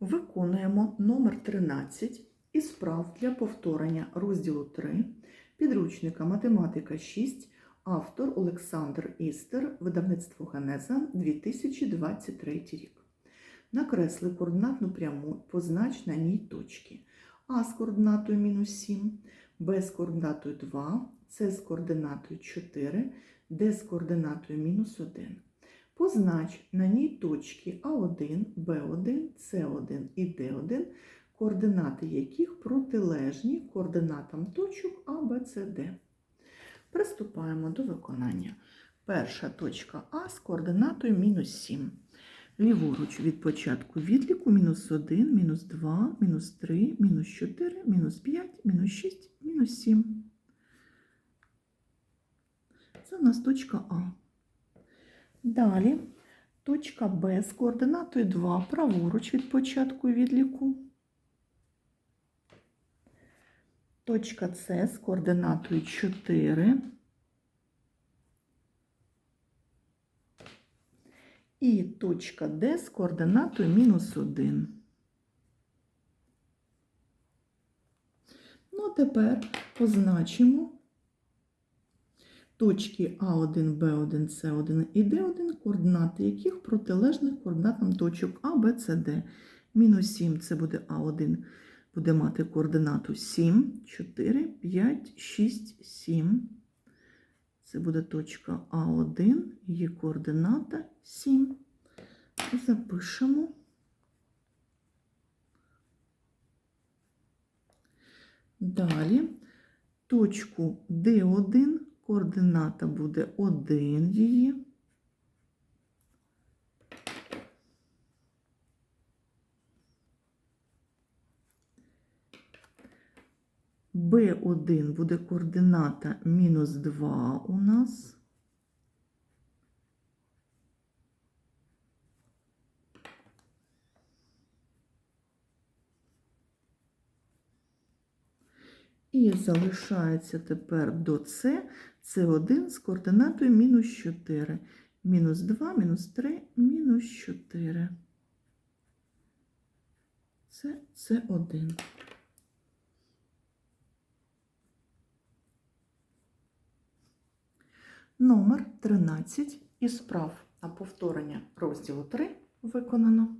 Виконуємо номер 13 із справ для повторення розділу 3 підручника Математика 6, автор Олександр Істер, видавництво Генеза 2023 рік. Накресли координатну пряму, познач на ній точки. А з координатою мінус 7, Б з координатою 2, С з координатою 4, Д з координатою мінус 1. Познач на ній точки А1, Б1, С1 і Д1, координати яких протилежні координатам точок А, Б, С, Д. Приступаємо до виконання. Перша точка А з координатою мінус 7. Ліворуч від початку відліку мінус 1, мінус 2, мінус 3, мінус 4, мінус 5, мінус 6, мінус 7. Це у нас точка А. Далі точка Б з координатою 2 праворуч від початку відліку. Точка С з координатою 4. І точка Д з координатою мінус 1. Ну, а тепер позначимо точки А1, Б1, С1 і Д1, координати яких протилежних координатам точок А, Б, С, Д. Мінус 7 це буде А1, буде мати координату 7, 4, 5, 6, 7. Це буде точка А1, її координата 7. Запишемо. Далі точку Д1 координата буде 1 її. Б1 буде координата мінус 2 у нас. І залишається тепер до С, С1 з координатою мінус 4. Мінус 2, мінус 3, мінус 4. Це С1. Номер 13 із справ на повторення розділу 3 виконано.